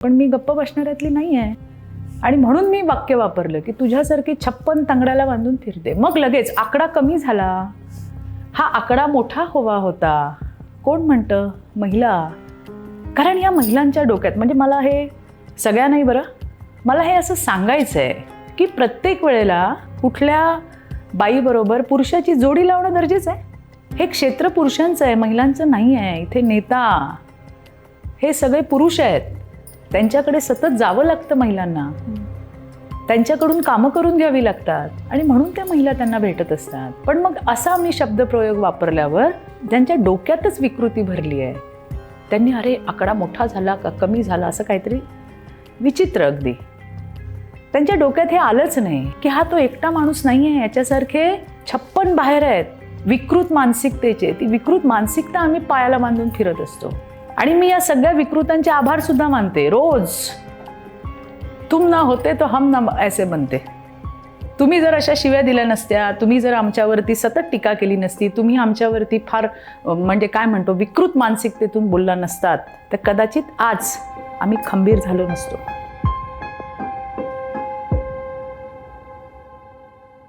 पण मी गप्प बसणाऱ्यातली नाही आहे आणि म्हणून मी वाक्य वापरलं की तुझ्यासारखी छप्पन तंगड्याला बांधून फिरते. मग लगेच आकडा कमी झाला. हा आकडा मोठा हवा होता. कोण म्हणतं? महिला. कारण या महिलांच्या डोक्यात म्हणजे मला हे सगळ्या नाही बरं मला हे असं सांगायचं आहे की प्रत्येक वेळेला कुठल्या बाईबरोबर पुरुषाची जोडी लावणं गरजेचं आहे हे क्षेत्र पुरुषांचं आहे महिलांचं नाही आहे इथे नेता. हे सगळे पुरुष आहेत. त्यांच्याकडे सतत जावं लागतं महिलांना. त्यांच्याकडून कामं करून घ्यावी लागतात आणि म्हणून त्या महिला त्यांना भेटत असतात. पण मग असा मी शब्दप्रयोग वापरल्यावर त्यांच्या डोक्यातच विकृती भरली आहे त्यांनी अरे आकडा मोठा झाला का कमी झाला असं काहीतरी विचित्र अगदी. त्यांच्या डोक्यात हे आलंच नाही की हा तो एकटा माणूस नाही आहे याच्यासारखे छप्पन बाहेर आहेत. विकृत मानसिकतेचे ती विकृत मानसिकता आम्ही पायाला बांधून फिरत असतो. आणि मी या सगळ्या विकृतांचे आभार सुद्धा मानते. रोज तुम ना होते तो हम ना ऐसे बनते. तुम्ही जर अशा शिव्या दिल्या नसत्या तुम्ही जर आमच्यावरती सतत टीका केली नसती तुम्ही आमच्यावरती फार म्हणजे काय म्हणतो विकृत मानसिकतेतून बोलला नसतात तर कदाचित आज आम्ही खंबीर झालो नसतो.